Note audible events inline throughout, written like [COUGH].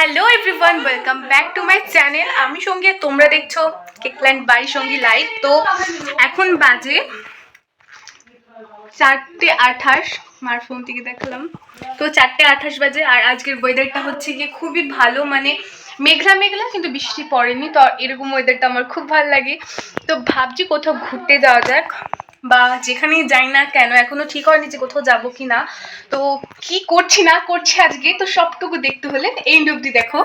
Hello everyone welcome back to my channel আমি সঙ্গে তোমরা দেখছ কেকল্যান্ড বাই সঙ্গী লাইভ তো এখন বাজে চারটে আঠাশ। মার ফোন থেকে দেখলাম। তো চারটে আঠাশ বাজে আর আজকের ওয়েদারটা হচ্ছে গিয়ে খুবই ভালো। মানে মেঘলা মেঘলা, কিন্তু বৃষ্টি পড়েনি। তো এরকম ওয়েদারটা আমার খুব ভালো লাগে। তো ভাবছি কোথাও ঘুরতে যাওয়া যাক। বা যেখানেই যাই না কেন, এখনও ঠিক হয়নি যে কোথাও যাব কি না তো কি করছি না করছি আজকে, তো সবটুকু দেখতে হলে এন্ড অব্দি দেখো।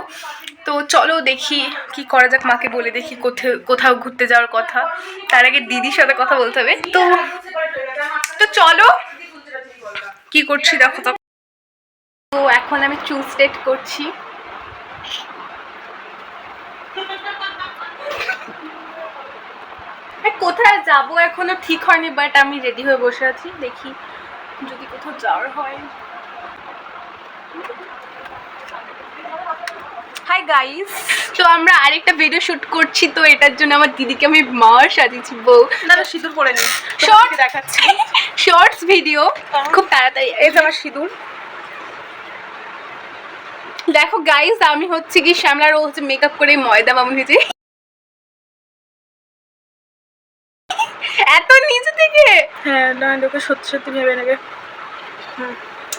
তো চলো দেখি কি করা যাক, মাকে বলে দেখি কোথাও কোথাও ঘুরতে যাওয়ার কথা। তার আগে দিদির সাথে কথা বলতে হবে। তো তো চলো। কি করছি দেখো তো। এখন আমি চুজ ডেট করছি। কোথায় যাব এখনও ঠিক হয়নি বাট আমি রেডি হয়ে বসে আছি। দেখি যদি কোথাও যাওয়ার হয়। হাই গাইস তো আমরা আরেকটা ভিডিও শুট করছি তো এটার জন্য আমার দিদিকে আমি মা সাজিয়েছি বউ। দাদা সিঁদুর পরে নি। Short. দেখাচ্ছি। [LAUGHS] শর্টস ভিডিও খুব তাড়াতাড়ি। এই যে আমার সিঁদুর। দেখো গাইস আমি হচ্ছে কি শ্যামলার ও হচ্ছে মেকআপ করে ময়দা মামুন হয়েছে এত নিচে থেকে? হ্যাঁ না লোকে সত্যি সত্যি ভেবে নেবে।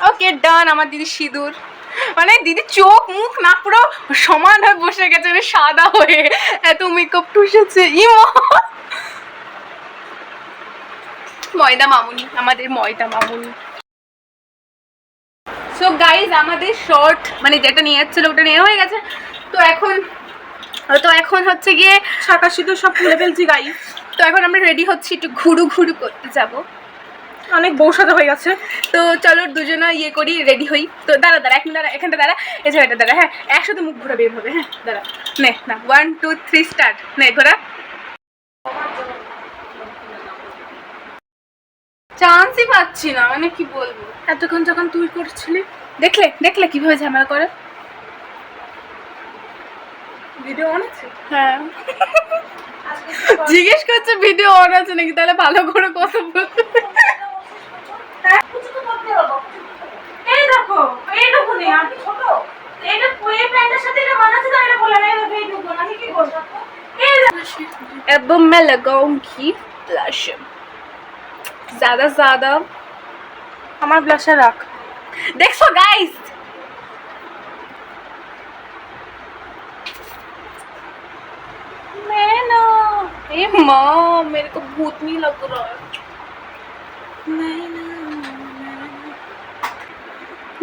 ওকে ডান আমার দিদি সিঁদুর। মানে দিদি চোখ মুখ না পুরো সমান হয়ে বসে গেছে মানে সাদা হয়ে। এত মেকআপ টুসেছে ইমো! ময়দা মামুনি আমাদের ময়দা মামুনি। সো গাইজ আমাদের শর্ট মানে যেটা নিয়ে যাচ্ছিল ওটা নেওয়া হয়ে গেছে। তো এখন তো এখন হচ্ছে গিয়ে শাঁকা সিঁদুর সব খুলে ফেলছি গাই তো এখন আমরা রেডি হচ্ছি একটু ঘুরু ঘুরু করতে যাব। অনেক বউ হয়ে গেছে। তো চলো দুজনে ইয়ে করি রেডি হই। তো দাঁড়া দাঁড়া এখন দাঁড়া এখানটা দাঁড়া। এছাড়া জায়গাটা দাঁড়া হ্যাঁ একসাথে মুখ ঘোরা বের হবে হ্যাঁ দাঁড়া। নে না ওয়ান টু থ্রি স্টার্ট নে ঘোরা। চান্সই পাচ্ছি না মানে কি বলব? এতক্ষণ যখন তুই করছিলি দেখলে দেখলে কীভাবে ঝামেলা করে? ভিডিও অন আছে? হ্যাঁ। জিজ্ঞেস করছে ভিডিও অন আছে নাকি তাহলে ভালো করে কথা বলতে এই দেখো এইটুকু নেই আমি ছোট এইটা এই প্যান্টের সাথে এটা মানাচ্ছে তো এটা বলে না এই দেখো এইটুকু আমি কি করবো এই দেখো अब मैं लगाऊंगी ब्लश ज्यादा ज्यादा আমার ব্লাশার রাখ देखो गाइस मैं ना ए माँ मेरे को भूत नहीं लग रहा है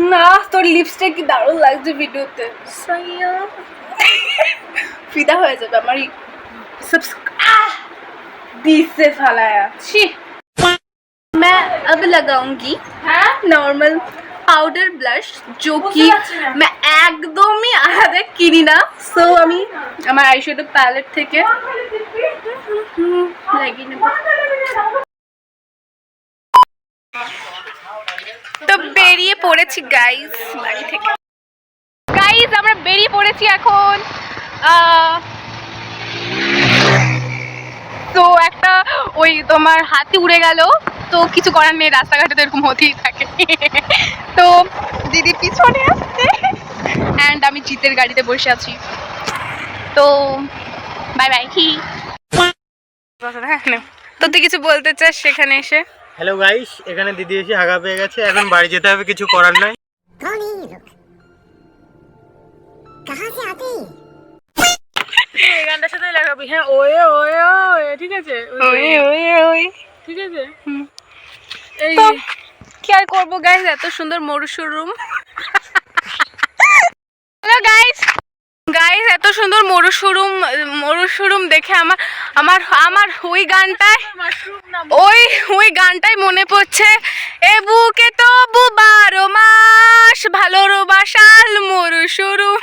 না তোর লিপস্টিক কি দারুণ লাগছে ভিডিওতে সাইয়া ফিদা হয়ে যাবে আমার सब्सक्राइब बीस से फलाया छी मैं अब लगाऊंगी হ্যাঁ নর্মাল পাউডার ব্লাশ जो कि বুঝতে পারছি না। मैं একদমই আলাদা কিনি না সো আমি আমার আইশ্যাডো প্যালেট থেকে হুম, লাগিয়ে নেব তো বেরিয়ে পড়েছি গাইস বাড়ি থেকে গাইস আমরা বেরিয়ে পড়েছি এখন আহ, তো একটা ওই তোমার হাতি উড়ে গেল তো কিছু করার নেই রাস্তাঘাটে তো এরকম হতেই থাকে তো দিদি পিছনে আসছে। অ্যান্ড আমি জিতের গাড়িতে বসে আছি। তো বাই বাই হি। তো তুই কিছু বলতে চাস সেখানে এসে? হ্যালো গাইস এখানে দিদি এসে হাগা পেয়ে গেছে। এখন বাড়ি যেতে হবে কিছু করার নাই। সাথে লাগাবি। হ্যাঁ ঠিক আছে। ঠিক আছে? এই কি আর করব গাইস এত সুন্দর মরুসুরুম হ্যালো গাইস গাইস এত সুন্দর মরুসুরুম মরুসুরুম দেখে আমার আমার আমার ওই গানটায়, ওই ওই গানটাই মনে পড়ছে, এ বুকে তবু বারো মাস ভালোবাসাল মরুসুরুম